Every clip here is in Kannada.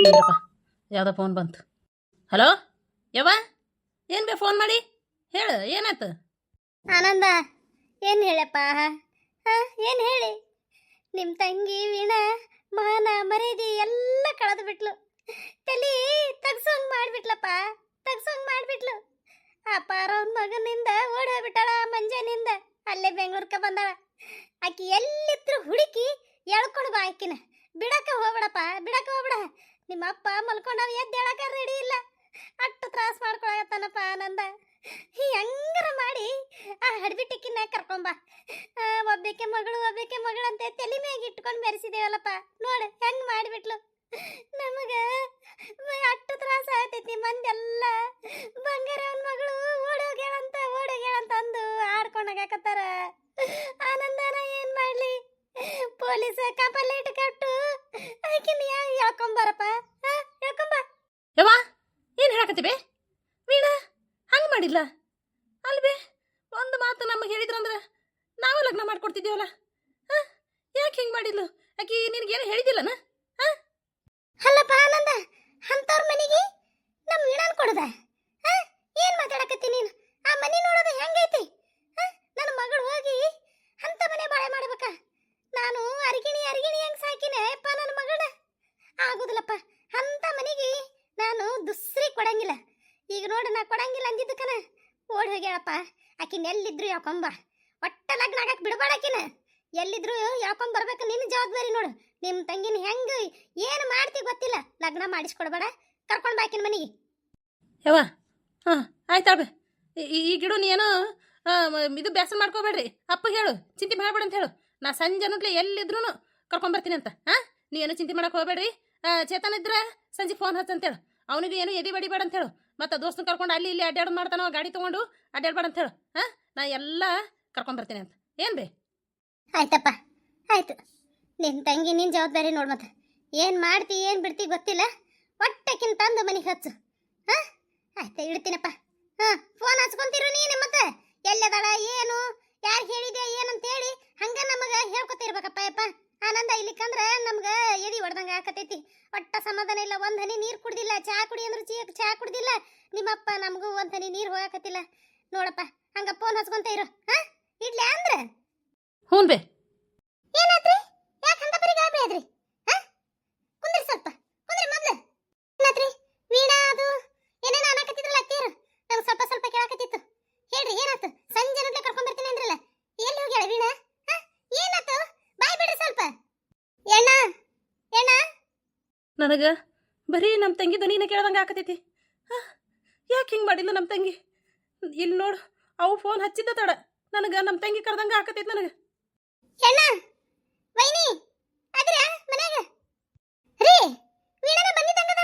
ಇಲ್ಲಪ್ಪ ಯಾವುದೋ ಫೋನ್ ಬಂತು. ಹಲೋ ಯವ್ವ, ಏನು ಬೇ ಫೋನ್ ಮಾಡಿ? ಹೇಳು, ಏನಾಯ್ತು? ಆನಂದ, ಏನು ಹೇಳಪ್ಪ? ಏನು ಹೇಳಿ? ನಿಮ್ಮ ತಂಗಿ ವೀಣಾ ಮಾನ ಮರೀದಿ ಎಲ್ಲ ಕಳೆದು ಬಿಟ್ಲು ತಲೆ ತಗ್ಸೋಂಗ್ ಮಾಡ್ಬಿಟ್ಲಪ್ಪ, ತಗ್ಸೋಂಗ್ ಮಾಡ್ಬಿಟ್ಲು. ಆ ಪಾರವನ್ ಮಗನಿಂದ ಓಡಿ ಹೋಗ್ಬಿಟ್ಟಾಳ ಮಂಜನಿಂದ. ಅಲ್ಲೇ ಬೆಂಗಳೂರ್ಕ ಬಂದಾಳ. ಆಕಿ ಎಲ್ಲಿದ್ರು ಹುಡುಕಿ ಎಳ್ಕೊಂಡು ಬಾ ಆಕಿನ. ಬಿಡಕ ಹೋಗ್ಬೇಡಪ್ಪ, ಬಿಡಕ ಹೋಗ್ಬೇಡ. ನಿಮ್ಮ ಅಪ್ಪ ಮಲ್ಕೊಂಡವ ಎದ್ದೇಳಕ ರೆಡಿ ಇಲ್ಲ. ಅಟ್ಟು ತ್ರಾಸ ಮಾಡ್ಕೊಳಕತ್ತಾನಪ್ಪ ಆನಂದ. ಹೆಂಗಾರ ಮಾಡಿ ಆ ಹಡ್ಬಿಟ್ಟಿಕ್ಕಿನ ಕರ್ಕೊಂಬ. ಒಬ್ಬಕ್ಕೆ ಮಗಳು ಒಬ್ಬಕ್ಕೆ ಮಗಳು ಅಂತ ತಲೆ ಮ್ಯಾಗ ಇಟ್ಕೊಂಡು ಮೆರೆಸಿದೇವಲ್ಲಪ್ಪ ನೋಡು, ಹೆಂಗ್ ಮಾಡಿಬಿಟ್ಲು. ನಮಗ ಅಟ್ಟು ತ್ರಾಸ ಆಗ್ತೈತಿ, ಮಂದೆಲ್ಲ. ಬಂಗಾರವನ್ ಮಗಳು ಓಡೋಗ್ಯಾಳಂತ ಓಡೋಗ್ಯಾಳಂತ ಅಂದು ಆಡ್ಕೊಂಡಾಗತ್ತಾರ ಆನಂದನ ಏನ್ ಮಾಡ್ಲಿ? ಪೊಲೀಸ್ ಕಂಪಲೇಟ್ ಕಟ್ಟು. ಆಕಿನ ಹೇಳ್ಕೊಂಬರಪ್ಪ? ಹೇಳ್ಕೊಂಬ. ಯವ್ವ ಏನು ಹೇಳಕತ್ತಿ ಬೇ? ವೀಣಾ ಹಂಗೆ ಮಾಡಿಲ್ಲ ಅಲ್ವೇ ಒಂದು ಮಾತು ನಮಗೆ ಹೇಳಿದ್ರಂದ್ರೆ ನಾವು ಲಗ್ನ ಮಾಡ್ಕೊಡ್ತಿದ್ದೀವಲ್ಲ ಹಾಂ ಯಾಕೆ ಹಿಂಗೆ ಮಾಡಿದ್ಲು? ಆಕಿ ನಿನಗೇನು ಹೇಳಿದಿಲ್ಲನ ಅಲ್ಲಪ್ಪ ಆನಂದ ಅಂತವ್ರ ಮನೆಗೆ ನಮ್ಮ ವೀಣಾನ್ ಕೊಡದ? ಹಾಂ ಏನು ಮಾತಾಡಕತ್ತಿ ನೀನು? ಆ ಮನೆ ನೋಡೋದು ಹೆಂಗೈತಿ? ಹಾಂ ನನ್ನ ಮಗಳು ಹೋಗಿ ಅಂತ ಮನೆ ಬಾಳೆ ಮಾಡ್ಬೇಕ ನಾನು ಅರಿಗಿಣಿ ಅರಿಗಿಣಿ ಹೆಂಗ್ ಸಾಕಿನೆ ಅಪ್ಪ ನನ್ನ ಮಗಳ ಆಗುದಿಲ್ಲಪ್ಪ ಅಂತ ಮನೆಗೆ ನಾನು ದುಸ್ರಿ ಕೊಡಂಗಿಲ್ಲ ಈಗ ನೋಡು ನಾ ಕೊಡಂಗಿಲ್ಲ ಅಂದಿದ್ದಕ್ಕನ ಓಡಿ ಹೋಗ್ಯಾಳಪ್ಪ ಆಕಿನ ಎಲ್ಲಿದ್ರು ಯಾಕೊಂಬ. ಒಟ್ಟ ಲಗ್ನ ಆಗಕ್ಕೆ ಬಿಡಬೇಡ ಆಕಿನ. ಎಲ್ಲಿದ್ರು ಯಾಕೊಂಡ್ ಬರ್ಬೇಕು ನಿನ್ನ ಜವಾಬ್ದಾರಿ ನೋಡು. ನಿಮ್ಮ ತಂಗಿನ ಹೆಂಗೆ ಏನು ಮಾಡ್ತಿ ಗೊತ್ತಿಲ್ಲ. ಲಗ್ನ ಮಾಡಿಸ್ಕೊಡ್ಬೇಡ. ಕರ್ಕೊಂಡ್ ಬಾಕಿನ ಮನೆಗೆ. ಯವ್ವ, ಹಾಂ, ಆಯ್ತು ಬೇ ಈ ಗಿಡ ನೀನು ಇದು ಬೇಸರ ಮಾಡ್ಕೋಬೇಡ್ರಿ. ಅಪ್ಪ ಹೇಳು, ಚಿಂತೆ ಮಾಡಬೇಡ ಅಂತ ಹೇಳು. ನಾ ಸಂಜೆ ನೋಡ್ಲಿ ಎಲ್ಲಿದ್ರು ಕರ್ಕೊಂಬರ್ತೀನಿ ಅಂತ, ಹಾಂ? ನೀವೇನು ಚಿಂತೆ ಮಾಡಕ್ಕೆ ಹೋಗ್ಬೇಡ್ರಿ. ಚೇತನ ಇದ್ರ ಸಂಜೆ ಫೋನ್ ಹಚ್ಚಂತೇಳು. ಅವನಿಗೆ ಏನು ಎದಿ ಬಡಿಬೇಡ ಅಂತ ಹೇಳು. ಮತ್ತು ದೋಸ್ತನ ಕರ್ಕೊಂಡು ಅಲ್ಲಿ ಇಲ್ಲಿ ಅಡ್ಡಾಡ್ ಮಾಡ್ತಾನೋ, ಗಾಡಿ ತೊಗೊಂಡು ಅಡ್ಡಾಡ್ಬೇಡ ಅಂತ ಹೇಳು ಹಾಂ? ನಾ ಎಲ್ಲ ಕರ್ಕೊಂಬರ್ತೀನಿ ಅಂತ. ಏನು ಬೇ? ಆಯ್ತಪ್ಪ, ಆಯ್ತು. ನಿನ್ನ ತಂಗಿ ನಿನ್ನ ಜವಾಬ್ದಾರಿ ನೋಡ್ ಮತ್ತೆ. ಏನು ಮಾಡ್ತಿ, ಏನು ಬಿಡ್ತಿ ಗೊತ್ತಿಲ್ಲ. ಹೊಟ್ಟೆಕ್ಕಿಂತ ತಂದು ಮನೆಗೆ ಹಚ್ಚು. ಹಾಂ? ಆಯ್ತು, ಇಡ್ತೀನಪ್ಪ. ಹಾಂ ಫೋನ್ ಹಚ್ಕೊಂತಿರು ನೀನು ಮತ್ತೆ. ಎಲ್ಲದಾಳ, ಏನು, ಯಾರು ಹೇಳಿದೆ ಏನಂತ ಹೇಳಿ ಹಂಗ ನಮಗೆ ಹೇಳ್ಕೊತಿರ್ಬೇಕಪ್ಪ ಯಪ್ಪ ಆನಂದ ಇಲ್ಲಿಕಂದ್ರ ನಮ್ಗೆ ಎದಿ ಹೊಡ್ದಂಗ ಆಕತೈತಿ. ಒಟ್ಟ ಸಮಾಧಾನ ಇಲ್ಲ ಒಂದ್ ಹನಿ ನೀರು ಕುಡಿದಿಲ್ಲ ಚಹಾ ಕುಡಿ ಅಂದ್ರೆ ಚೀ ಚಾ ಕುಡ್ದಿಲ್ಲ ನಿಮ್ಮಪ್ಪ ನಮಗೂ ಒಂದ್ ಹನಿ ನೀರು ಹೋಗಾಕತ್ತಿಲ್ಲ. ನೋಡಪ್ಪ ಹಂಗ ಫೋನ್ ಹಚ್ಕೊಂತ ಇರು ಹಾ? ಇಡ್ಲಿ ಅಂದ್ರೆ? ಹ್ಞೂ ಬೇ ಏನಾತ್ರಿ? ಯಾಕೆ ಅಂತ ಬರೀ ಗಾಬರಿ ಆದ್ರಿ ಹಾ ಕುಂದ್ರಿ ಸ್ವಲ್ಪ ಕುಂದ್ರಿ ಮೊದ್ಲು ಏನಾತ್ರಿ ವೀಣಾ ಅದು ಏನೇನ ಅನ್ನಕತ್ತಿದ್ರಲ್ಲ ಅತ್ತಿಯರು ನಂಗೆ ಸ್ವಲ್ಪ ಸ್ವಲ್ಪ ಕೇಳಾಕತ್ತಿತ್ತು ಹೇಳ್ರಿ ಏನಾತು ಸಂಜೆ ನಟ್ಲೆ ಕರ್ಕೊಂಡ್ ಬರ್ತೀನಿ ಅಂದ್ರಲ್ಲ ಎಲ್ಲಿ ಹೋಗ್ಯಾಳ ವೀಣಾ ಹಾ ಏನಾತು ಬಾಯ್ ಬಿಡ್ರಿ ಸ್ವಲ್ಪ ಎಣ್ಣ ಎಣ್ಣ ನನಗೆ? ಬರೀ ನಮ್ಮ ತಂಗಿ ದನಿನ ಕೇಳ್ದಂಗೆ ಆಕತೈತಿ. ಹಾಂ? ಯಾಕೆ ಹಿಂಗೆ ಮಾಡಿಲ್ಲ ನಮ್ಮ ತಂಗಿ? ಇಲ್ಲಿ ನೋಡು ಅವು ಫೋನ್ ಹಚ್ಚಿದ್ದ ತಡ. ನನಗೆ ನಮ್ಮ ತಂಗಿ ಕರೆದಂಗೆ ಆಕತೈತಿ ನನಗೆ. ಎಣ್ಣ ವೈನಿ? ಅದ್ರ ಮನ್ಯಾಗ? ರೀ ವೀಣನ ಬಂದಿದ್ದಂಗದ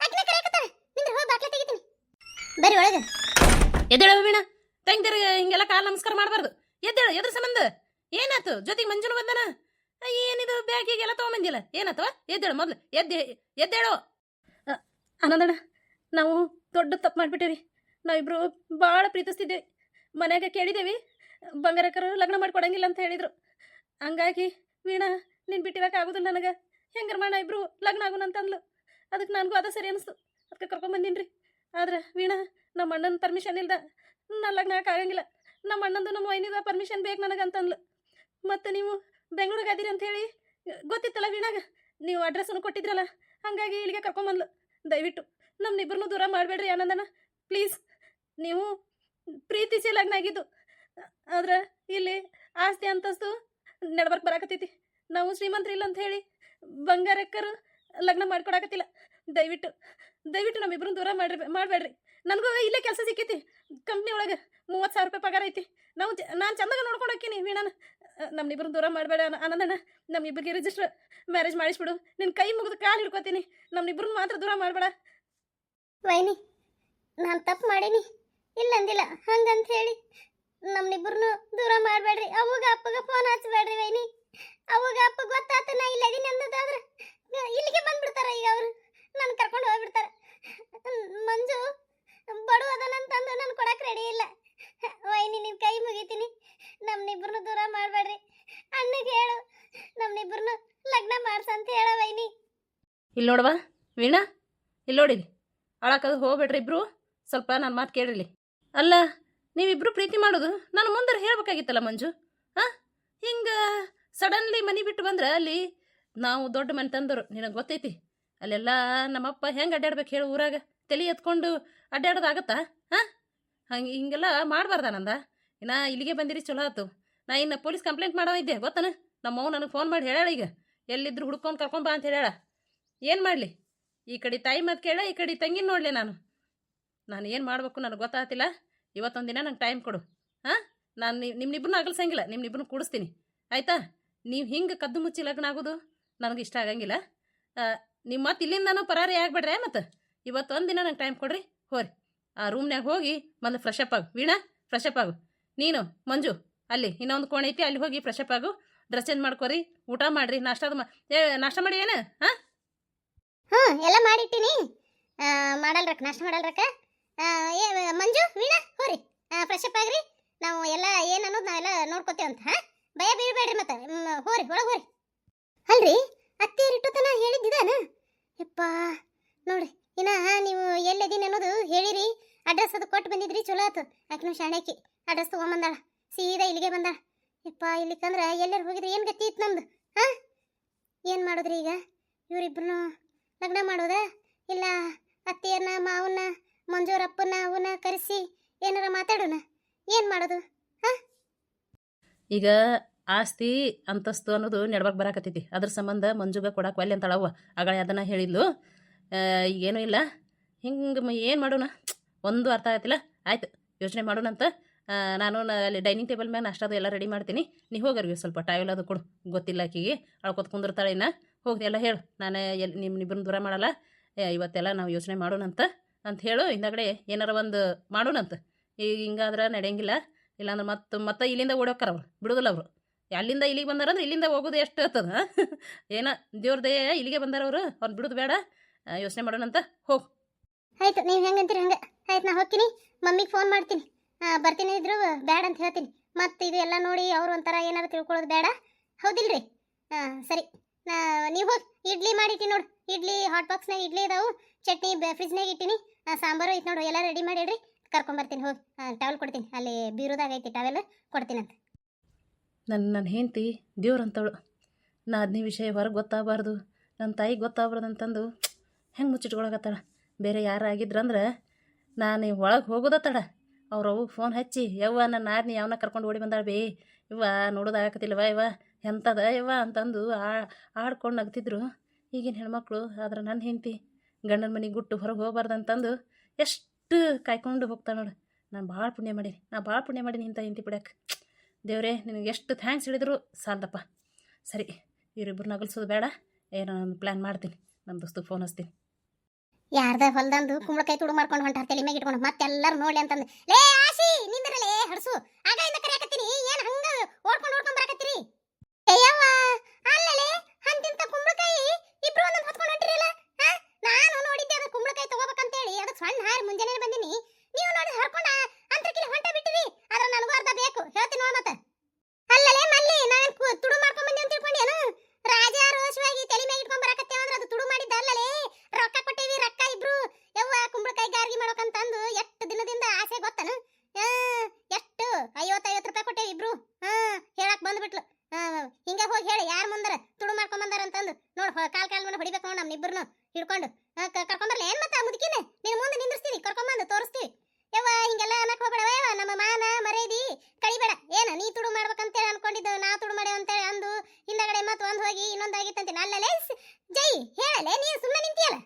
ಆಕಿನ ಕರೆಯಕತ್ತಾರ ನಿಂದ್ರ ಹೋಗಿ ಬಾಕ್ಲ ತೆಗಿತೀನಿ. ಬರ್ರಿ ಒಳಗೆ. ಎದ್ದೇಳ ವೀಣ. ತಂಗಿದರ ಹಿಂಗೆಲ್ಲ ಕಾಲ ನಮಸ್ಕಾರ ಮಾಡಬಾರ್ದು. ಎದ್ದೇಳು ಎದ್ರ ಸಂಬಂಧ? ಏನಾತು? ಜೊತೆಗೆ ಮಂಜುನು ಬಂದನ? ಏನಿದು? ಬ್ಯಾಗಿಗೆಲ್ಲ ತೊಗೊಂಬಂದಿಲ್ಲ. ಏನಾತವ ಎದ್ದೇಳು ಮೊದ್ಲು. ಎದ್ದೆ, ಎದ್ದೇಳು. ಆನಂದಣ್ಣ, ನಾವು ದೊಡ್ಡ ತಪ್ಪು ಮಾಡಿಬಿಟ್ಟೇವಿ ನಾವಿಬ್ರು ಭಾಳ ಪ್ರೀತಿಸ್ತಿದ್ದೇವೆ. ಮನ್ಯಾಗ ಕೇಳಿದ್ದೇವೆ ಬಂಗಾರಕ್ಕರು ಲಗ್ನ ಮಾಡ್ಕೊಡಂಗಿಲ್ಲ ಅಂತ ಹೇಳಿದ್ರು. ಹಂಗಾಗಿ ವೀಣಾ, ನೀನು ಬಿಟ್ಟಿರಕ್ಕೆ ಆಗೋದಿಲ್ಲ ನನಗೆ. ಹೆಂಗಾರ ಮಾಡ ಇಬ್ರು ಲಗ್ನ ಆಗೋಣ ಅಂತ ಅಂದ್ಲು. ಅದಕ್ಕೆ ನನಗೂ ಅದ ಸರಿ ಅನಿಸ್ತು. ಅದಕ್ಕೆ ಕರ್ಕೊಂಬಂದೀನಿ ರೀ ಆದ್ರೆ ವೀಣಾ, ನಮ್ಮ ಅಣ್ಣನ ಪರ್ಮಿಷನ್ ಇಲ್ದ ನಾ ಲಗ್ನ ಆಗಂಗಿಲ್ಲ. ನಮ್ಮ ಅಣ್ಣಂದು ನಮ್ಮ ವೈನಿದ ಪರ್ಮಿಷನ್ ಬೇಕು ನನಗೆ ಅಂದ್ಲು. ಮತ್ತು ನೀವು ಬೆಂಗಳೂರಿಗೆ ಅದೀರಿ ಅಂತ ಹೇಳಿ ಗೊತ್ತಿತ್ತಲ್ಲ ವೀಣಾಗ? ನೀವು ಅಡ್ರೆಸ್ಸನ್ನು ಕೊಟ್ಟಿದ್ರಲ್ಲ, ಹಾಗಾಗಿ ಇಲ್ಲಿಗೆ ಕರ್ಕೊಂಬಂದ್ಲು ದಯವಿಟ್ಟು ನಮ್ಮನ್ನಿಬ್ಬರನ್ನೂ ದೂರ ಮಾಡಬೇಡ್ರಿ ಆನಂದನ ಪ್ಲೀಸ್, ನೀವು ಪ್ರೀತಿಸಿ ಲಗ್ನ ಆಗಿದ್ದು ಆದ್ರೆ ಇಲ್ಲಿ ಆಸ್ತಿ ಅಂತಸ್ತು ನಡ್ಬರ್ಕ್ ಬರಾಕತ್ತೈತಿ. ನಾವು ಶ್ರೀಮಂತರಿಲ್ಲ ಅಂತ ಹೇಳಿ ಬಂಗಾರಕ್ಕರು ಲಗ್ನ ಮಾಡ್ಕೊಡಕತ್ತಿಲ್ಲ. ದಯವಿಟ್ಟು ದಯವಿಟ್ಟು ನಮ್ಮಿಬ್ರು ದೂರ ಮಾಡ್ರಿ, ಮಾಡಬೇಡ್ರಿ. ನನಗೂ ಇಲ್ಲೇ ಕೆಲಸ ಸಿಕ್ಕೈತಿ. ಕಂಪ್ನಿ ಒಳಗೆ ಮೂವತ್ತು ಸಾವಿರ ರೂಪಾಯಿ ಪಗಾರ ಐತಿ. ನಾವು ನಾನು ಚಂದಾಗ ನೋಡ್ಕೊಂಡು ಹೋಗ್ತೀನಿ ವೀಣಾನ. ನಮ್ಮಿಬ್ರನ್ನ ದೂರ ಮಾಡಬೇಡ ಆನಂದನ ನಮ್ಮಿಬ್ಬರಿಗೆ ರಿಜಿಸ್ಟರ್ ಮ್ಯಾರೇಜ್ ಮಾಡಿಸ್ಬಿಡು. ನಿನ್ನ ಕೈ ಮುಗಿದು ಕಾಲು ಹಿಡ್ಕೊತೀನಿ. ನಮ್ಮನಿಬ್ರನ್ನ ಮಾತ್ರ ದೂರ ಮಾಡಬೇಡ. ವೈನಿ, ನಾನು ತಪ್ಪು ಮಾಡೀನಿ. ಇಲ್ಲ ಅಂದಿಲ್ಲ ಹಂಗಂತ ಹೇಳಿ. ನಮ್ಮಿಬ್ಬರನ್ನು ದೂರ ಮಾಡಬೇಡ್ರಿ. ಅವಾಗ ಅಪ್ಪಗ ಫೋನ್ ಹಚ್ಚಬೇಡ್ರಿ ವೈನಿ. ಅವಾಗ ಅಪ್ಪ ಗೊತ್ತಾತ, ನಾ ಇಲ್ಲ ಇದೀನಿ ಅನ್ನೋದಾದ್ರೆ ಇಲ್ಲಿಗೆ ಬಂದ್ಬಿಡ್ತಾರೆ ಈಗ ಅವರು. ನನ್ನ ಕರ್ಕೊಂಡು ಹೋಗ್ಬಿಡ್ತಾರೆ. ಮಂಜು ಬಡವ ಅದನಂತಂದು ನಾನು ಕೊಡಕ್ಕೆ ರೆಡಿ ಇಲ್ಲ. ವೈನಿ ನಿನ್ ಕೈ ಮುಗಿತೀನಿ. ನಮ್ನಿಬ್ಬರನ್ನು ದೂರ ಮಾಡಬೇಡ್ರಿ. ಅಣ್ಣಗೆ ಹೇಳು ನಮ್ನಿಬ್ಬರನ್ನು ಲಗ್ನ ಮಾಡ್ಸಂತ ಹೇಳ ವೈನಿ ಇಲ್ಲಿ ನೋಡವ, ವೀಣಾ ಇಲ್ಲಿ ನೋಡಿ ಅಳಕದು ಹೋಗ್ಬೇಡ್ರಿ ಇಬ್ರು. ಸ್ವಲ್ಪ ನನ್ನ ಮಾತು ಕೇಳಿರಿ ಅಲ್ಲ, ನೀವಿಬ್ರು ಪ್ರೀತಿ ಮಾಡೋದು ನಾನು ಮುಂದೆ ಹೇಳ್ಬೇಕಾಗಿತ್ತಲ್ಲ ಮಂಜು? ಹಾಂ? ಹಿಂಗೆ ಸಡನ್ಲಿ ಮನೆ ಬಿಟ್ಟು ಬಂದ್ರೆ ಅಲ್ಲಿ ನಾವು ದೊಡ್ಡ ಮನೆ ತಂದರು, ನಿನಗೆ ಗೊತ್ತೈತಿ. ಅಲ್ಲೆಲ್ಲ ನಮ್ಮಪ್ಪ ಹೆಂಗೆ ಅಡ್ಡಾಡ್ಬೇಕು ಹೇಳು ಊರಾಗ. ತಲೆ ಎತ್ಕೊಂಡು ಅಡ್ಡಾಡೋದಾಗತ್ತಾ ಹಾಂ? ಹಂಗೆ ಹಿಂಗೆಲ್ಲ ಮಾಡಬಾರ್ದ ನಂದ? ಇನ್ನ ಇಲ್ಲಿಗೆ ಬಂದಿರಿ ಚಲೋ ಆಯ್ತು ನಾ ಇನ್ನು ಪೊಲೀಸ್ ಕಂಪ್ಲೇಂಟ್ ಮಾಡೋ ಇದ್ದೆ, ಗೊತ್ತನ? ನಮ್ಮ ಅವ್ವ ನನಗೆ ಫೋನ್ ಮಾಡಿ ಹೇಳಾಳ ಈಗ. ಎಲ್ಲಿದ್ರು ಹುಡ್ಕೊಂಡು ಕರ್ಕೊಂಬಾ ಅಂತ ಹೇಳ ಏನು ಮಾಡಲಿ? ಈ ಕಡೆ ತಾಯಿ ಮತ್ತು ಕೇಳ, ಈ ಕಡೆ ತಂಗಿನ ನೋಡಲಿ ನಾನು. ನಾನು ಏನು ಮಾಡಬೇಕು ನನಗೆ ಗೊತ್ತಾಗ್ತಿಲ್ಲ ಇವತ್ತೊಂದು ದಿನ ನಂಗೆ ಟೈಮ್ ಕೊಡು. ಹಾಂ? ನಾನು ನಿಮ್ಮನಿಬ್ಬರನ್ನೂ ಅಗಲ್ಸಂಗಿಲ್ಲ ನಿಮ್ಮನಿಬ್ಬರನ್ನ ಕೂಡಿಸ್ತೀನಿ. ಆಯಿತಾ? ನೀವು ಹಿಂಗೆ ಕದ್ದು ಮುಚ್ಚಿ ಲಗ್ನ ಆಗೋದು ನನಗೆ ಇಷ್ಟ ಆಗಂಗಿಲ್ಲ. ನಿಮ್ಮ ಮತ್ತೆ ಇಲ್ಲಿಂದನೂ ಪರಾರಿ ಆಗಬೇಡ್ರೆ ಮತ್ತು ಇವತ್ತೊಂದು ದಿನ ನಂಗೆ ಟೈಮ್ ಕೊಡ್ರಿ, ಹೋರಿ. ಆ ರೂಮ್ನ್ಯಾಗ ಹೋಗಿ ಮೊದಲು ಫ್ರೆಶ್ ಅಪ್ ಆಗು. ವೀಣಾ ಫ್ರೆಶ್ ಅಪ್ ಆಗು. ನೀನು, ಮಂಜು, ಅಲ್ಲಿ ಇನ್ನೊಂದು ಕೋಣೆ ಐತಿ, ಅಲ್ಲಿ ಹೋಗಿ ಫ್ರೆಶ್ ಅಪ್ ಆಗು. ಡ್ರೆಸ್ ಚೇಂಜ್ ಮಾಡ್ಕೊರಿ, ಊಟ ಮಾಡ್ರಿ ನಾಷ್ಟಾದ ಏ, ನಾಷ್ಟ ಮಾಡಿ ಏನು, ಹಾಂ? ಹ್ಞೂ ಎಲ್ಲ ಮಾಡಿಟ್ಟಿನಿ. ಮಾಡಲ್ರಕ್ಕ ನಾಷ್ಟ ಮಾಡಲ್ರಕ್ಕ ಏ, ಮಂಜು, ವೀಣಾ, ಹೋರಿ. ಫ್ರೆಶ್ ಅಪ್ ಆಗ್ರಿ. ನಾವು ಎಲ್ಲ ಏನು ಅನ್ನೋದು ನಾವೆಲ್ಲ ಅಂತ, ಹಾಂ? ಭಯ ಬೀಳ್ಬೇಡ್ರಿ ಮತ್ತೆ. ಹೋರಿ, ಒಳಗೆ ಹೋರಿ. ಅಲ್ರಿ ಅತ್ತೇರಿಟ್ಟತನ ಹೇಳಿದ್ದಿದಾನ? ಯಪ್ಪ, ನೋಡ್ರಿ. ಇನ್ನ ನೀವು ಎಲ್ಲದೀನಿ ಅನ್ನೋದು ಹೇಳಿರಿ. ಅಡ್ರೆಸ್ ಅದು ಕೊಟ್ಟು ಬಂದಿದ್ರಿ, ಚಲೋ ಆತು. ಆಕಿನ ಶಾಣೆಕಿ ಅಡ್ರೆಸ್ ತೊಗೊಂಬಂದಾಳ. ಸೀದಾ ಇಲ್ಲಿಗೆ ಬಂದಾಳ. ಯಪ್ಪ ಇಲ್ಲಿಕ್ಕಂದ್ರೆ ಎಲ್ಲರೂ ಹೋಗಿದ್ರೆ ಏನು ಗತಿ ಇತ್ತು ನಮ್ದು? ಹಾಂ? ಏನು ಮಾಡಿದ್ರಿ ಈಗ? ಇವರಿಬ್ರು ಲಗ್ನ ಮಾಡೋದಾ? ಇಲ್ಲ ಅತ್ತೆಯನ್ನ ಮಾವನ್ನ ಮಂಜೂರಪ್ಪನ ಅವನ್ನ ಕರೆಸಿ ಏನಾರ ಮಾತಾಡೋಣ ಏನು ಮಾಡೋದು? ಈಗ ಆಸ್ತಿ, ಅಂತಸ್ತು ಅನ್ನೋದು ನೆಡ್ಬಾಕ್ ಬರಾಕತ್ತೈತಿ. ಅದ್ರ ಸಂಬಂಧ ಮಂಜುಗ ಕೊಡಕ್ಕೆ ಒಲ್ಲೆ ಅಂತಳವ್ವ. ಆಗಳ ಅದನ್ನ ಹೇಳಿದ್ಲು. ಈಗೇನೂ ಇಲ್ಲ. ಹಿಂಗೆ ಏನು ಮಾಡೋಣ? ಒಂದು ಅರ್ಥ ಆಗತ್ತಿಲ್ಲ. ಆಯ್ತು, ಯೋಚನೆ ಮಾಡೋಣ ಅಂತ. ನಾನು ಅಲ್ಲಿ ಡೈನಿಂಗ್ ಟೇಬಲ್ ಮ್ಯಾಗ ನಾಷ್ಟದು ಎಲ್ಲ ರೆಡಿ ಮಾಡ್ತೀನಿ. ನೀ ಹೋಗರ್ವಿ ಸ್ವಲ್ಪ ಟೈಲ್ ಅದು ಕೊಡು. ಗೊತ್ತಿಲ್ಲ ಆಕಿಗೆ. ಅಳ್ಕೊತ್ ಕುಂದಿರ್ತಾಳೆ ಇನ್ನು. ಹೋಗಿ ಎಲ್ಲ ಹೇಳು. ನಾನು ಎಲ್ಲಿ ನಿಮ್ಮ ಇಬ್ಬರನ್ನ ದೂರ ಮಾಡಲ್ಲ. ಇವತ್ತೆಲ್ಲ ನಾವು ಯೋಚನೆ ಮಾಡೋಣ ಅಂತ. ಹೇಳು. ಹಿಂದಗಡೆ ಏನಾರ ಒಂದು ಮಾಡೋಣಂತ ಈಗ ಹಿಂಗಾದ್ರೆ ನಡೆಯಂಗಿಲ್ಲ. ಇಲ್ಲಾಂದ್ರೆ ಮತ್ತೆ ಮತ್ತೆ ಇಲ್ಲಿಂದ ಓಡೋಕ್ಕಾರ ಅವ್ರು. ಬಿಡೋದಿಲ್ಲ ಅವರು. ಅಲ್ಲಿಂದ ಇಲ್ಲಿಗೆ ಬಂದಾರಂದ್ರೆ ಇಲ್ಲಿಂದ ಹೋಗೋದು ಎಷ್ಟು ಆಗ್ತದ? ಏನ ದೇವ್ರದೇ ಇಲ್ಲಿಗೆ ಬಂದಾರ ಅವರು? ಅವ್ರು ಬಿಡೋದು ಬೇಡ. ಯೋಚನೆ ಮಾಡೋಣಂತ ಹೋಗ್ ಆಯ್ತು ನೀವು ಹೆಂಗಂತೀರಿ ಹಂಗೆ? ಆಯ್ತು ನಾ ಹೋಗ್ತೀನಿ. ಮಮ್ಮಿಗೆ ಫೋನ್ ಮಾಡ್ತೀನಿ. ಹಾಂ ಬರ್ತೀನಿ ಇದ್ರು ಬೇಡ ಅಂತ ಹೇಳ್ತೀನಿ. ಮತ್ತೆ ಇದು ಎಲ್ಲ ನೋಡಿ ಅವ್ರು ಒಂಥರ ಏನಾರು ತಿಳ್ಕೊಳ್ಳೋದು ಬೇಡ ಹೌದಿಲ್ರಿ? ಹಾಂ ಸರಿ. ನಾ ನೀವು ಹೋಗಿ. ಇಡ್ಲಿ ಮಾಡಿಟ್ಟಿ ನೋಡು. ಇಡ್ಲಿ ಹಾಟ್ ಬಾಕ್ಸ್ನಾಗ ಇಡ್ಲಿ ಇದಾವೆ. ಚಟ್ನಿ ಫ್ರಿಜ್ನಾಗ ಇಟ್ಟಿನಿ. ಸಾಂಬಾರು ಐತೆ ನೋಡು ಎಲ್ಲ ರೆಡಿ ಮಾಡಿ ಇಡ್ರಿ ಕರ್ಕೊಂಬರ್ತೀನಿ ಹೋಗಿ. ಟವೆಲ್ ಕೊಡ್ತೀನಿ. ಅಲ್ಲಿ ಬೀರೋದಾಗ ಐತಿ ಟವೆಲ್ ಕೊಡ್ತೀನಂತ ನನ್ನ ನನ್ನ ಹೆಂಡತಿ ದೇವ್ರಂತವಳು. ನಾ ಅದನ್ನೇ ವಿಷಯ ಹೊರಗೆ ಗೊತ್ತಾಗಬಾರ್ದು. ನನ್ನ ತಾಯಿಗೆ ಗೊತ್ತಾಗ್ಬಾರ್ದು ಅಂತಂದು ಹೆಂಗೆ ಮುಚ್ಚಿಟ್ಕೊಳಕತ್ತಾಳ ಬೇರೆ ಯಾರು ಆಗಿದ್ರಂದ್ರೆ ನಾನು ಒಳಗೆ ಹೋಗೋದ ತಡ. ಅವ್ರ ಅವು ಫೋನ್ ಹಚ್ಚಿ, ಯವ್ವ ನನ್ನ ಆದ್ನಿ ಯಾವನ ಕರ್ಕೊಂಡು ಓಡಿ ಬಂದಾಳ ಬೇ? ಇವ್ವ ನೋಡೋದಾಗತ್ತಿಲ್ವ ಇವ ಎಂಥದ ಯವ್ವ? ಅಂತಂದು ಆ, ಆಡ್ಕೊಂಡು ನಗ್ತಿದ್ರು. ಈಗಿನ ಹೆಣ್ಮಕ್ಳು, ಆದ್ರೆ ನನ್ನ ಹೆಂಡತಿ, ಗಂಡನ ಮನೆಗೆ ಗುಟ್ಟು ಹೊರಗೆ ಹೋಗ್ಬಾರ್ದು ಅಂತಂದು ಎಷ್ಟು ಕಾಯ್ಕೊಂಡು ಹೋಗ್ತಾಳೆ ನೋಡು. ನಾನು ಭಾಳ ಪುಣ್ಯ ಮಾಡೀನಿ. ನಾನು ಭಾಳ ಪುಣ್ಯ ಮಾಡೀನಿ ಇಂಥ ಹೆಂಡತಿ ಬಿಡಕ್ಕೆ ದೇವರೇ, ನಿನಗೆ ಎಷ್ಟು ಥ್ಯಾಂಕ್ಸ್ ಹೇಳಿದ್ರು ಸಾಲದಪ್ಪ. ಸರಿ ಇವರಿಬ್ಬರು ನಗಲ್ಸೋದು ಬೇಡ. ಏನೋ ಒಂದು ಪ್ಲ್ಯಾನ್ ಮಾಡ್ತೀನಿ. ನಮ್ಮ ದೋಸ್ತಿಗೆ ಫೋನ್ ಹಚ್ತೀನಿ. ಯಾರ್ದ ಹೊಲ್ದಂದು ಕುಂಬಳಕಾಯಿ ತುಡು ಮಾಡ್ಕೊಂಡು ಹೊಂಟಾರ ತಲೆ ಮ್ಯಾಗ ಇಟ್ಕೊಂಡು ಮತ್ತೆಲ್ಲರೂ ನೋಡ್ಲಿ ಅಂತಂದು, ಲೇ ಆಸಿ ನಿಂದ್ರಲೇ ಹಡ್ಸು ಆಗ ಇಂದ ಕರೆಯಕತ್ತೀನಿ ಏನ್ ಹಂಗ ಓಡ್ಕೊಂಡು ಓಡ್ಕೊಂಡು ಬರಕತ್ತೀರಿ ಅಯ್ಯವ್ವ ಅಲ್ಲಲೇ ಅಂತಿಂತ ಕುಂಬಳಕಾಯಿ ಇಬ್ರು ಒಂದೊಂದು ಹೊತ್ಕೊಂಡು ಹೊಂಟಿರಲ್ಲ ಹಾ? ನಾನು ನೋಡಿದ್ದೆ ಅದು ಕುಂಬಳಕಾಯಿ ತಗೋಬೇಕಂತೇಳಿ ಅದಕ್ಕೆ ಸಣ್ಣ ಹಾರಿ ಮುಂಜಾನೆ ಬಂದಿನಿ ನೀವು ನೋಡಿ ಹರ್ಕೊಂಡ ಅಂತರ್ಕಿಲಿ ಹೊಂಟ ಬಿಟ್ಟಿರಿ ಆದ್ರೆ ನನಗೂ ಅರ್ಧ ಬೇಕು ಹೇಳ್ತೀನಿ ನೋಡ್ ಮತ್ತೆ ಅಲ್ಲಲೇ ಮಲ್ಲಿ ನಾನು ತುಡು ಮಾಡ್ಕೊಂಡ್ ಬಂದಿ ಅಂತ ತಿಳ್ಕೊಂಡೇನು ರಾಜ ರೋಷವಾಗಿ ತಲೆ ಮ್ಯಾಗ ಇಟ್ಕೊಂಡ್ ಬರಕತ್ತೇವ ಅಂದ್ರೆ ಅದು ತುಡು ಮಾಡಿದ್ದ ಅಲ್ಲಲೇ ರೊಕ್ಕ ಕೊಟ್ಟೇವಿ ರೊಕ್ಕ ಇಬ್ರು ಯವ್ವ ಕುಂಬಳಕಾಯಿ ಗಾರ್ಗಿ ಮಾಡ್ಬೇಕಂತಂದು ಎಷ್ಟು ದಿನದಿಂದ ಆಸೆ ಗೊತ್ತನ ಆ, ಎಷ್ಟು ಐವತ್ತೈವತ್ತು ರೂಪಾಯಿ ಕೊಟ್ಟೇವಿ ಇಬ್ರು ಹಾ ಹೇಳಕ್ ಬಂದ್ಬಿಟ್ಲು ಆ, ಹಿಂಗ ಹೋಗಿ ಹೇಳಿ ಯಾರ ಮುಂದರ ತುಡು ಮಾಡ್ಕೊಂಡ್ ಬಂದಾರ ಅಂತಂದು ನೋಡ್ ಹೊ- ಕಾಲ್ ಕಾಲ್ ಮೇಲೆ ಹೊಡಿಬೇಕು ನೋಡ್ ನಮ್ ಇಬ್ರು ಹಿಡ್ಕೊಂಡು ಆ, ಕ- ಕರ್ಕೊಂಬರ್ಲಿ ಏನ್ ಮತ್ತೆ ಮುದುಕಿನ ನಿನ್ ಮುಂದೆ ನಿಂದ್ರಿಸ್ತೀನಿ ಕರ್ಕೊಂಬಂದು ತೋರಿಸ್ತೀವಿ ಯವ್ವ ಹಿಂಗೆಲ್ಲ ಅನ್ನಕ್ ಹೋಗ್ಬೇಡ ಯವ್ವ ನಮ್ಮ ಮಾನ ಮರ್ಯಾದಿ ಕಳಿಬೇಡ ಏನ ನೀ ತುಡು ಮಾಡ್ಬೇಕಂತೇಳಿ ಅನ್ಕೊಂಡಿದ್ದು, ನಾ ತುಡು ಮಾಡ್ಯಾವ ಅಂತೇಳಿ ಅಂದು ಹಿಂದಗಡೆ ಮತ್ತೆ ಒಂದು ಹೋಗಿ ಇನ್ನೊಂದು ಆಗಿತ್ತಂತೀನಿ ಅಲ್ಲಲೇ ಜೈ ಹೇಳಲೇ, ನೀನು ಸುಮ್ಮನೆ ನಿಂತಿಯಲ್ಲ?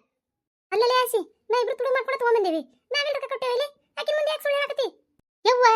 ಅಲ್ಲಲೇ ಆಸಿ, ನಾ ಇಬ್ರು ತುಡು ಮಾಡ್ಕೊಂಡು ತಗೊಂಬಂದೇವಿ ನಾವೆಲ್ಲ ರೊಕ್ಕ ಕೊಟ್ಟೇವಿ ಇಲ್ಲಿ ಆಕಿನ ಮುಂದೆ ಯಾಕೆ ಸುಳ್ಳು ಹೇಳಕತ್ತಿ ಯವ್ವ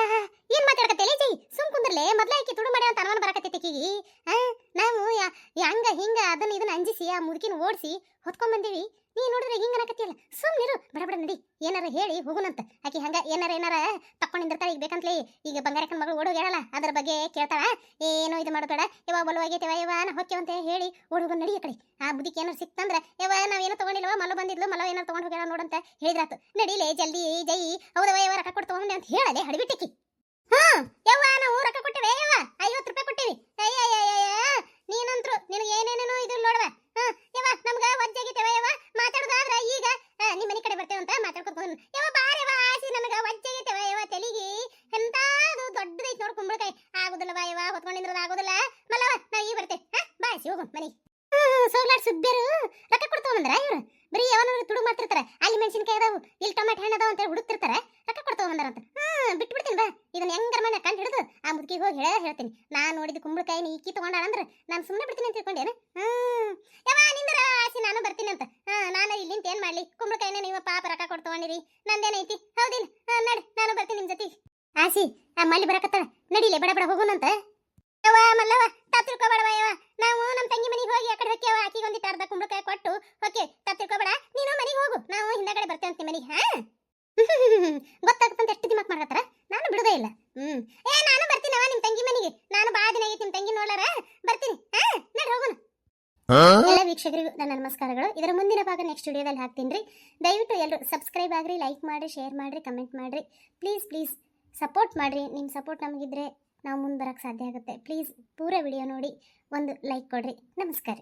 ಏನ್ ಮಾತಾಡಕತ್ತೆ ಜೈ ಸುಮ್ ಕುಂದ್ರಲೆ ಮೊದ್ಲ ಆಕಿ ತುಡು ಮಾಡ್ಯಾವ ಅಂತ ಅನುಮಾನ ಬರಕತ್ತೈತಿ ಆಕಿಗಿ ಆ ನಾವು ಯಾ- ಹಂಗ ಹಿಂಗ ಅದನ್ನ ಇದನ್ನ ಅಂಜಿಸಿ ಆ ಮುದುಕಿನ ಓಡಿಸಿ ಹೊತ್ಕೊಂಡ್ ಬಂದೀವಿ. ನೀ ನೋಡಿದ್ರೆ ಹಿಂಗ ಅನ್ನಕತ್ತಿಯಲ್ಲ ಸುಮ್ಮನಿರು ಬಡ ಬಡ ನಡಿ. ಏನಾರ ಹೇಳಿ ಹೋಗುನಂತ. ಆಕಿ ಹಂಗ ಏನಾರ ಏನಾರ ತಕ್ಕೊಂಡಿರ್ತಾಳೆ ಈಗ ಬೇಕಂತಲೇ ಈಗ ಬಂಗಾರಕ್ಕನ ಮಗಳು ಓಡೋಗಿ ಹೇಳಲ್ಲ ಅದ್ರ ಬಗ್ಗೆ ಕೇಳ್ತಾಳ. ಏನೋ ಇದು ಮಾಡಬೇಡ ಯವ್ವ ಬಲವಾಗೈತೆವ ಯವ್ವ ನಾ ಹೊಕ್ಕೆವಂತೆ ಹೇಳಿ ಓಡೋಗ ನಡಿ ಕಡೆ. ಆ ಬುದಿಗೆ ಏನಾರು ಸಿಕ್ತಂದ್ರ, ಯವ್ವ ನಾವೇನು ತಗೊಂಡಿಲ್ವ, ಮಲ್ಲ ಬಂದಿದ್ಲು, ಮಲ್ಲ ಏನಾರು ತಗೊಂಡು ಹೋಗ್ಯಾಳ ನೋಡಂತ ಹೇಳಿದ್ರಾತು. ನಡಿಲೇ ಜಲ್ದಿ, ಜೈ. ಹೌದವ ಯಾವ ರೊಕ್ಕ ತಗೊಂಡೆ ಅಂತ ಹೇಳಲೆ ಹಡಿಬಿಟ್ಟಿಕ್ಕಿ ಸೋಗ್ಲಾಡ್ಸಿ ಹೋಗು ಮನೆ ಸೋಗ್ಲಾಡ್ಸಿ ಬೇರು ರೊಕ್ಕ ಕೊಡ್ತಾವಂದ್ರ ಇವ್ರು. ಬರೀ ಯಾವನಾದ್ರು ತುಡು ಮಾಡ್ತಿರ್ತಾರೆ. ಅಲ್ಲಿ ಮೆಣಸಿನಕಾಯಿ ಅದಾವು, ಇಲ್ಲಿ ಟೊಮೆಟೊ ಹಣ್ಣು ಅದಾವ ಅಂತ ಹುಡುಕ್ತಿರ್ತಾರೆ. ರೊಕ್ಕ ಕೊಡ್ತಾವಂದ್ರ ಅಂತ. ಹ್ಮ್ ಬಿಟ್ಬಿಡ್ತೀನಿ ಬಾ. ಇದನ್ನ ಹೆಂಗರ ಮನೆ ಕಂಡು ಹಿಡಿದು ಆ ಮುದುಕಿಗೆ ಹೋಗಿ ಹೇಳ, ಹೇಳ್ತೀನಿ. ನಾನು ನೋಡಿದ ಕುಂಬಳಕಾಯಿನ ಈಕಿ ತಗೊಂಡಾಳ ಅಂದ್ರೆ ನಾನು ಸುಮ್ಮನೆ ಬಿಡ್ತೀನಿ ಅಂತ ತಿಳ್ಕೊಂಡೇನ ಹ್ಮ್ ಯಾವ ನಿಂದ್ರ ಆಸಿ ನಾನು ಬರ್ತೀನಿ ಅಂತ. ಹಾ, ನಾನು ಇಲ್ಲಿಂದ ಏನ್ ಮಾಡ್ಲಿ? ಕುಂಬಳಕಾಯಿನ ನೀವು ಪಾಪ ರೊಕ್ಕ ಕೊಡ್ತಗೊಂಡಿರಿ ನಂದೇನೈತಿ? ಹೌದಿಲ್ಲ ನಡಿ, ನಾನು ಬರ್ತೀನಿ ನಿಮ್ ಜೊತೆ ಆಸಿ ಆ ಮಲ್ಲಿ ಬರಕತ್ತಾಳ. ನಡಿಲೆ, ಬಡ ಬಡ ಹೋಗೋಣಂತ. ಯವ್ವ ಮಲ್ಲವ ತತ್ತಿಳ್ಕೊಬೇಡವ ಯವ್ವ. ನಾವು ನಮ್ಮ ತಂಗಿ ಮನೆಗೆ ಹೋಗಿ ಆ ಕಡೆ ಹೊಕ್ಕೆವ ಆಕಿಗೆ ಒಂದಿಟ್ಟು ಅರ್ಧ ಕುಂಬಳಕಾಯಿ ಕೊಟ್ಟು ಓಕೆ ತತ್ತಿಳ್ಕೊಬೇಡ ನೀನು ಮನೆಗೆ ಹೋಗು. ನಾವು ಹಿಂದಗಡೆ ಬರ್ತೇವೆ ಅಂತ ಮನೆಗೆ ಹಾ? ಗೊತ್ತಾಗುತ್ತಂತ ಎಷ್ಟು ದಿಮಾಕ್ ಮಾಡ್ಕತ್ತಾರ? ನಾನು ಬಿಡುದೇ ಇಲ್ಲ. ಹ್ಮ್. ಏ ನಾನು ಬರ್ತೀನವ ನಿಮ್ಮ ತಂಗಿ ಮನೆಗೆ. ನಾನು ಬಾ ದಿನ ಆಗೈತಿ ನಿಮ್ಮ ತಂಗಿ ನೋಡಾರ ಬರ್ತೀನಿ ಹಾ? ನಡಿ ಹೋಗೋಣ. ಎಲ್ಲ ವೀಕ್ಷಕರಿಗೂ ನನ್ನ ನಮಸ್ಕಾರಗಳು. ಇದರ ಮುಂದಿನ ಭಾಗ ನೆಕ್ಸ್ಟ್ ವಿಡಿಯೋದಲ್ಲಿ ಹಾಕ್ತೀನಿ ರೀ. ದಯವಿಟ್ಟು ಎಲ್ಲರೂ ಸಬ್ಸ್ಕ್ರೈಬ್ ಆಗ್ರಿ ಲೈಕ್ ಮಾಡಿ ಶೇರ್ ಮಾಡ್ರಿ ಕಮೆಂಟ್ ಮಾಡ್ರಿ. ಪ್ಲೀಸ್ ಪ್ಲೀಸ್ ಸಪೋರ್ಟ್ ಮಾಡ್ರಿ. ನಿಮ್ಮ ಸಪೋರ್ಟ್ ನಮಗಿದ್ರೆ ನಾವು ಮುಂದೆ ಬರೋಕ್ಕೆ ಸಾಧ್ಯ ಆಗುತ್ತೆ. ಪ್ಲೀಸ್ ಪೂರ ವಿಡಿಯೋ ನೋಡಿ ಒಂದು ಲೈಕ್ ಕೊಡ್ರಿ. ನಮಸ್ಕಾರ